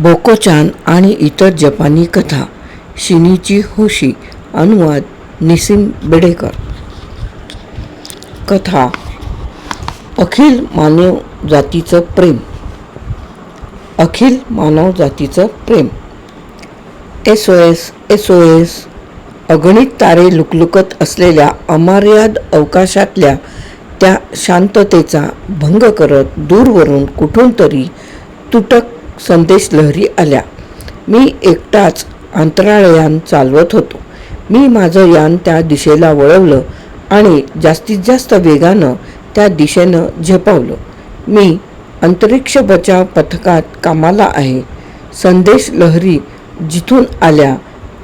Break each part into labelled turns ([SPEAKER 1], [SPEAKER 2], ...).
[SPEAKER 1] बोकोचान आणि इतर जपानी कथा शिनीची होशी अनुवाद निसीम बेडेकर. कथा अखिल मानव जातीचं प्रेम. अखिल मानव जातीचं प्रेम. S O S S O S अगणित तारे लुकलुकत असलेल्या अमर्याद अवकाशातल्या त्या शांततेचा भंग करत दूरवरून कुठून तरी तुटक संदेश लहरी आल्या. मी एकटाच अंतराळयान चालवत होतो. मी माझं यान त्या दिशेला वळवलं आणि जास्तीत जास्त वेगानं त्या दिशेनं झेपावलं. मी अंतरिक्ष बचाव पथकात कामाला आहे. संदेश लहरी जिथून आल्या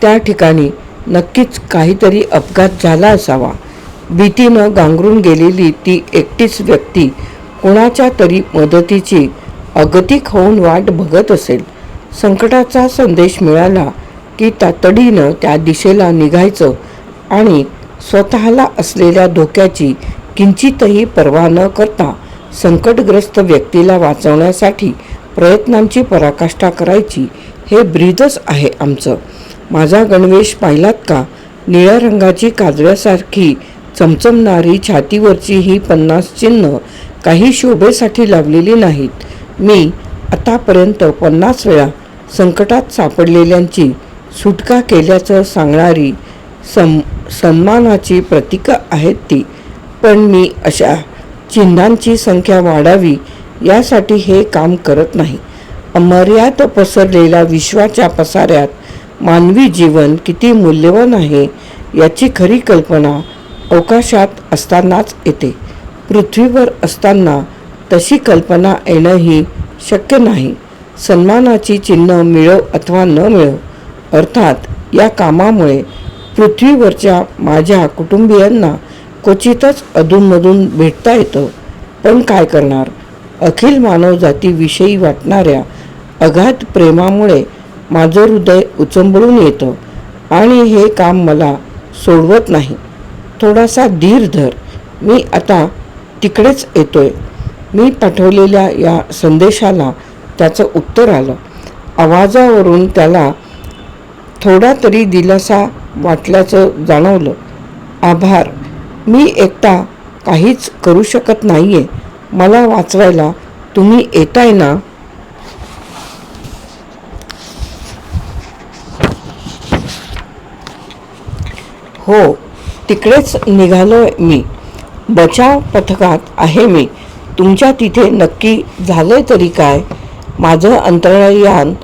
[SPEAKER 1] त्या ठिकाणी नक्कीच काहीतरी अपघात झाला असावा. भीतीनं गांगरून गेलेली ती एकटीच व्यक्ती कोणाच्या तरी मदतीची अगतिक होऊन वाट बघत असेल. संकटाचा संदेश मिळाला की तातडीनं त्या दिशेला निघायचं आणि स्वतःला असलेल्या धोक्याची किंचितही पर्वा न करता संकटग्रस्त व्यक्तीला वाचवण्यासाठी प्रयत्नांची पराकाष्ठा करायची हे ब्रीदच आहे आमचं. माझा गणवेश पाहिलात का? निळ्या रंगाची काजव्यासारखी चमचमणारी छातीवरची ही पन्नास चिन्ह काही शोभेसाठी लावलेली नाहीत. मी आतापर्यंत पन्नास वेळा संकटात सापडलेल्यांची सुटका केल्याचं सांगणारी सम सन्मानाची प्रतीकं आहेत ती. पण मी अशा चिन्हांची संख्या वाढावी यासाठी हे काम करत नाही. अमर्याद पसरलेल्या विश्वाच्या पसाऱ्यात मानवी जीवन किती मूल्यवान आहे याची खरी कल्पना अवकाशात असतानाच येते. पृथ्वीवर असताना तशी कल्पना येणंही शक्य नाही. सन्मानाची चिन्ह मिळव अथवा न मिळव अर्थात या कामामुळे पृथ्वीवरच्या माझ्या कुटुंबियांना क्वचितच अधूनमधून भेटता येतं. पण काय करणार? अखिल मानवजातीविषयी वाटणाऱ्या अगाध प्रेमामुळे माझं हृदय उचंबळून येतं आणि हे काम मला सोडवत नाही. थोडासा धीर धर. मी आता तिकडेच येतोय. मी पाठवलेल्या या संदेशाला त्याचं उत्तर आलं. आवाजावरून त्याला थोडा तरी दिलासा वाटल्याचं जाणवलं. आभार. मी एकटा काहीच करू शकत नाही आहे मला वाचवायला तुम्ही येताय ना? हो तिकडेच निघालो मी. बचाव पथकात आहे मी. तुमच्या तिथे नक्की झालं तरी काय? माझं अंतराळयान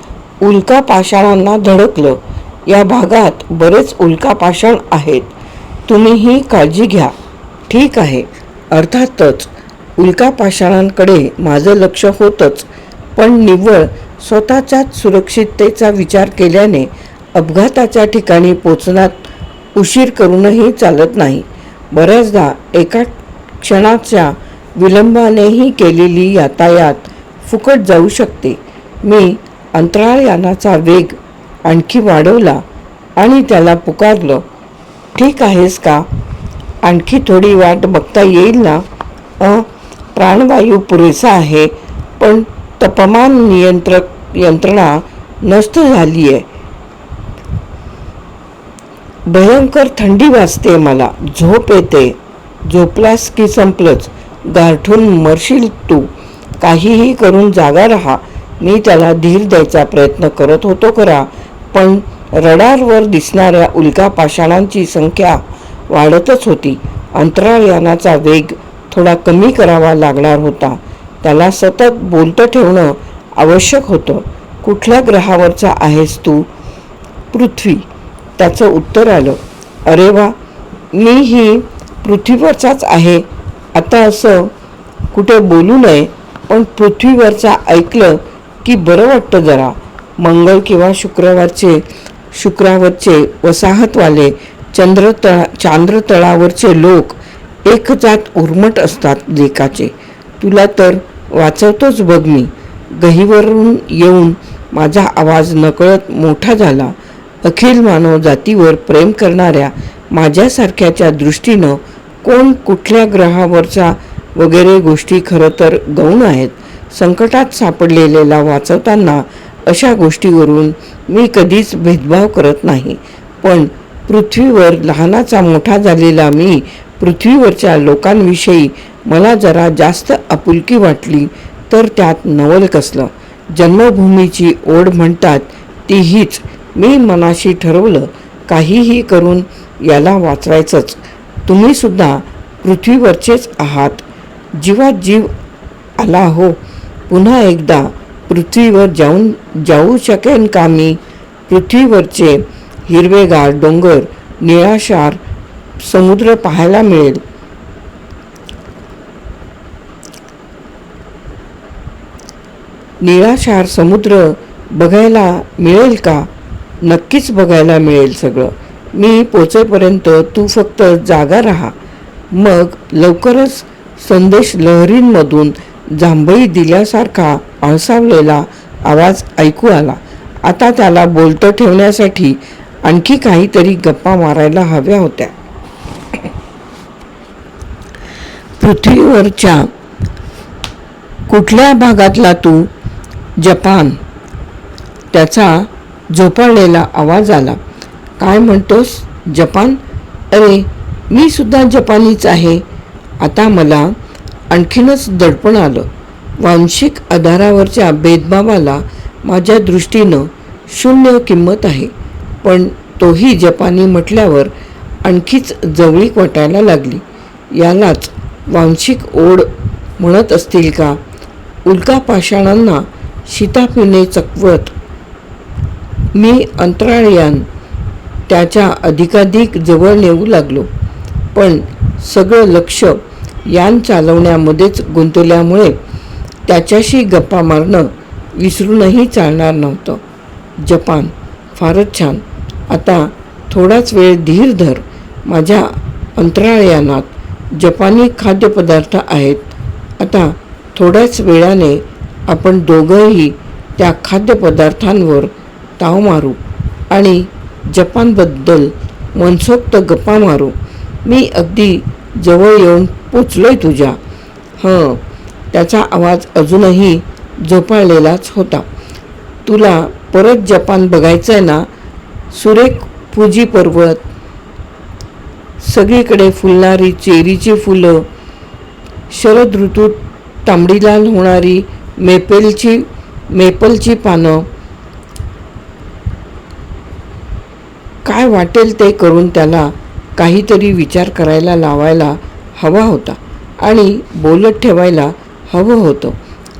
[SPEAKER 1] उल्का पाषाणांना धडकलं. या भागात बरेच उल्का पाषाण आहेत. तुम्हीही काळजी घ्या. ठीक आहे. अर्थातच उल्का पाषाणांकडे माझं लक्ष होतंच. पण निव्वळ स्वतःच्याच सुरक्षिततेचा विचार केल्याने अपघाताच्या ठिकाणी पोचण्यात उशीर करूनही चालत नाही. बऱ्याचदा एका क्षणाच्या विलंबानेही केलेली यातायात फुकट जाऊ शकते. मी अंतराळयानाचा वेग आणखी वाढवला आणि त्याला पुकारलं. ठीक आहेस का? आणखी थोडी वाट बघता येईल ना? अ प्राणवायू पुरेसा आहे पण तापमान नियंत्रक यंत्रणा नष्ट झाली आहे भयंकर थंडी वाजते मला. झोप येते. झोपलास की संपलंच? गारठून मरशील तू. काहीही करून जागा राहा. मी त्याला धीर द्यायचा प्रयत्न करत होतो करा पण रडारवर दिसणाऱ्या उल्का पाषाणांची संख्या वाढतच होती. अंतराळयानाचा वेग थोडा कमी करावा लागणार होता. त्याला सतत बोलतं ठेवणं आवश्यक होतं. कुठल्या ग्रहावरचा आहेस तू? पृथ्वी. त्याचं उत्तर आलं. अरे वा! मी ही पृथ्वीवरचाच आहे. आता असं कुठे बोलू नये पण पृथ्वीवरचा ऐकलं की बरं वाटतं जरा. मंगळ किंवा शुक्रवारचे शुक्रावरचे वसाहतवाले चंद्रतळा चांद्रतळावरचे लोक एक जात उर्मट असतात लेकाचे. तुला तर वाचवतोच बघ मी. गहीवरून येऊन माझा आवाज नकळत मोठा झाला. अखिल मानव जातीवर प्रेम करणाऱ्या माझ्यासारख्याच्या दृष्टीनं कोण कुठल्या ग्रहावरचा वगैरे गोष्टी खरं तर गौण आहेत संकटात सापडलेल्याला वाचवताना अशा गोष्टीवरून मी कधीच भेदभाव करत नाही. पण पृथ्वीवर लहानाचा मोठा झालेला मी पृथ्वीवरच्या लोकांविषयी मला जरा जास्त आपुलकी वाटली तर त्यात नवल कसलं. जन्मभूमीची ओढ म्हणतात तीहीच मी मनाशी ठरवलं काहीही करून याला वाचवायचंच. तुम्ही सुद्धा पृथ्वीवरचेच आहात. जीवात जीव आला हो. पुन्हा एकदा पृथ्वीवर जाऊन जाऊ शकेन का मी? पृथ्वीवरचे हिरवेगार डोंगर निळाशार समुद्र पाहायला मिळेल. निळाशार समुद्र बघायला मिळेल का? नक्कीच बघायला मिळेल सगळं. मी पोचेपर्यंत तू फक्त जागा राहा. मग लवकरच संदेश लहरींमधून जांभई दिल्यासारखा आळसावलेला आवाज ऐकू आला. आता त्याला बोलतं ठेवण्यासाठी आणखी काहीतरी गप्पा मारायला हव्या होत्या. पृथ्वीवरच्या कुठल्या भागातला तू? जपान. त्याचा झोपाळलेला आवाज आला. काय म्हणतोस? जपान? अरे मी सुद्धा जपानीच आहे. आता मला आणखीनच दडपण आलं. वांशिक आधारावरच्या भेदभावाला माझ्या दृष्टीनं शून्य किंमत आहे. पण तोही जपानी म्हटल्यावर आणखीच जवळीक वाटायला लागली. यालाच वांशिक ओढ म्हणत असतील का? उल्का पाषाणांना चकवत. मी अंतराळयान त्याच्या अधिकाधिक जवळ नेऊ लागलो. पण सगळं लक्ष यान चालवण्यामध्येच गुंतवल्यामुळे त्याच्याशी गप्पा मारणं विसरूनही चालणार नव्हतं. जपान फारच छान. आता थोडाच वेळ धीर धर. माझ्या अंतराळयानात जपानी खाद्यपदार्थ आहेत. आता थोड्याच वेळाने आपण दोघंही त्या खाद्यपदार्थांवर ताव मारू आणि जपानबद्दल मनसोक्त गप्पा मारू. मी अगदी जवळ येऊन पोचलोय तुझ्या. हं त्याचा आवाज अजूनही झोपाळलेलाच होता. तुला परत जपान बघायचं आहे ना? सुरेख फुजी पर्वत. सगळीकडे फुलणारी चेरीची फुलं. शरद ऋतूत तांबडीलाल होणारी मेपेलची मेपलची पानं. काय वाटेल ते करून त्याला काहीतरी विचार करायला लावायला हवा होता आणि बोलत ठेवायला हवं होतं.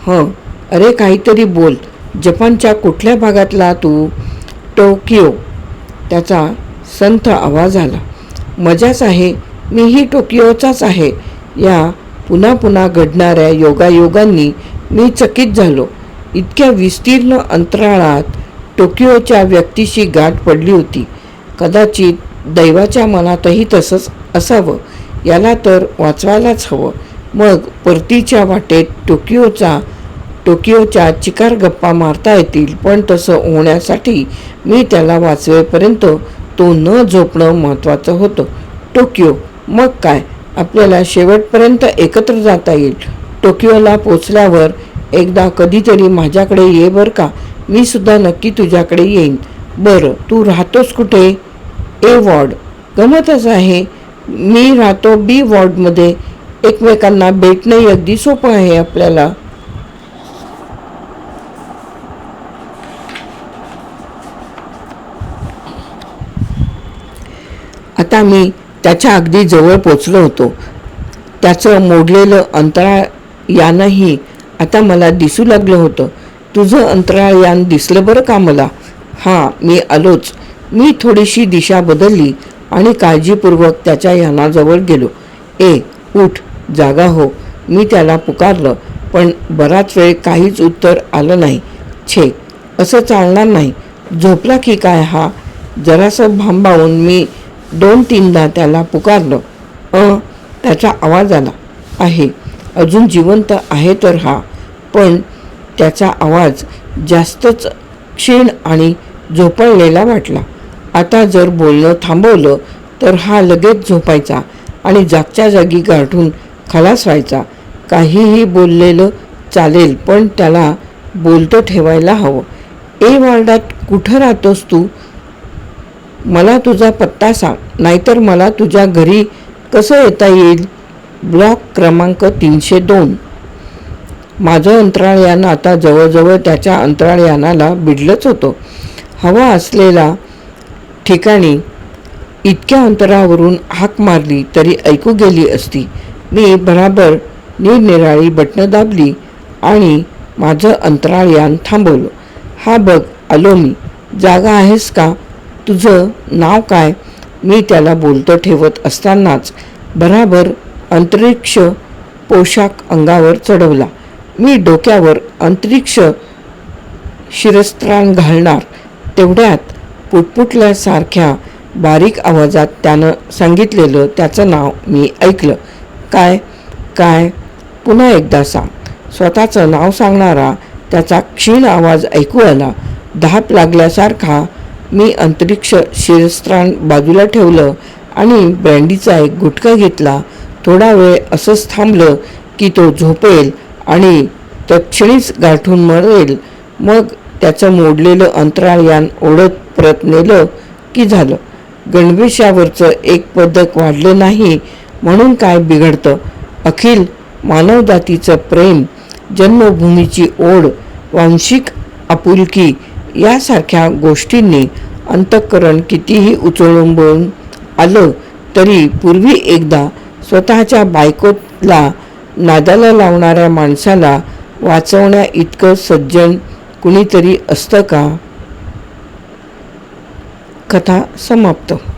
[SPEAKER 1] हं अरे काहीतरी बोल. जपानच्या कुठल्या भागातला तू? टोकियो. त्याचा संथ आवाज आला. मजाच आहे. मीही टोकियोचाच आहे. या पुन्हा पुन्हा घडणाऱ्या योगायोगांनी मी चकित झालो. इतक्या विस्तीर्ण अंतराळात टोकियोच्या व्यक्तीशी गाठ पडली होती. कदाचित दैवाच्या मनातही तसंच असावं. याला तर वाचवायलाच हवं. मग परतीच्या वाटेत टोकियोचा टोकियोच्या चिकार गप्पा मारता येतील. पण तसं होण्यासाठी मी त्याला वाचवेपर्यंत तो न झोपणं महत्त्वाचं होतं. टोकियो मग काय? आपल्याला शेवटपर्यंत एकत्र जाता येईल. टोकियोला पोचल्यावर एकदा कधीतरी माझ्याकडे ये बरं का? मी सुद्धा नक्की तुझ्याकडे येईन. बरं तू राहतोस कुठे? ए वॉर्ड. गमतच आहे मी राहतो बी वॉर्डमध्ये. एकमेकांना भेटणंही अगदी सोपं आहे आपल्याला. आता मी त्याच्या अगदी जवळ पोचलो होतो. त्याचं मोडलेलं अंतराळ यानही आता मला दिसू लागलं होतं. तुझं अंतराळ यान दिसलं बरं का मला? हां मी आलोच. मी थोडीशी दिशा बदलली आणि काळजीपूर्वक त्याच्या यानाजवळ गेलो. ए उठ जागा हो. मी त्याला पुकारलं पण बराच वेळ काहीच उत्तर आलं नाही. छे असं चालणार नाही. झोपला की काय हा? जरासं भांबावून मी दोन तीनदा त्याला पुकारलं. अ त्याचा आवाज आला. आहे. अजून जिवंत आहे तर हा. पण त्याचा आवाज जास्तच क्षीण आणि झोपळलेला वाटला. आता जर बोलणं थांबवलं तर हा लगेच झोपायचा आणि जागच्या जागी गाठून खलास व्हायचा. काहीही बोललेलं चालेल पण त्याला बोलतं ठेवायला हवं. ए वार्डात कुठं राहतोस तू? मला तुझा पत्ता सांग नाहीतर मला तुझ्या घरी कसं येता येईल? ब्लॉक क्रमांक तीनशे दोन. माझं अंतराळयान आता जवळजवळ त्याच्या अंतराळयानाला भिडलंच होतं. हवा असलेला ठिकाणी इतक्या अंतरावरून हाक मारली तरी ऐकू गेली असती. मी बराबर निरनिराळी बटणं दाबली आणि माझं अंतराळयान थांबवलं. हा बघ आलो मी जागा आहेस का? तुझं नाव काय? मी त्याला बोलतं ठेवत असतानाच बराबर अंतरिक्ष पोशाख अंगावर चढवला. मी डोक्यावर अंतरिक्ष शिरस्त्राण घालणार तेवढ्यात पुटपुटल्यासारख्या बारीक आवाजात त्यानं सांगितलेलं त्याचं नाव मी ऐकलं. काय? काय? पुन्हा एकदा सांग. स्वतःचं नाव सांगणारा त्याचा क्षीण आवाज ऐकू आला. धाप लागल्यासारखा मी अंतरिक्ष शिरस्त्राण बाजूला ठेवलं आणि ब्रँडीचा एक गुटखा घेतला. थोडा वेळ असंच थांबलं की तो झोपेल आणि तत्क्षणीच गाठून मरेल. मग त्याचं मोडलेलं अंतराळयान ओढत परत नेलं की झालं. गणवेशावरचं एक पदक वाढलं नाही म्हणून काय बिघडतं? अखिल मानवजातीचं प्रेम जन्मभूमीची ओढ वांशिक आपुलकी यासारख्या गोष्टींनी अंतःकरण कितीही उचळून आलं तरी पूर्वी एकदा स्वतःच्या बायकोला नादाला लावणाऱ्या माणसाला वाचवण्या इतकं सज्जन कुणीतरी असतं का? कथा समाप्त.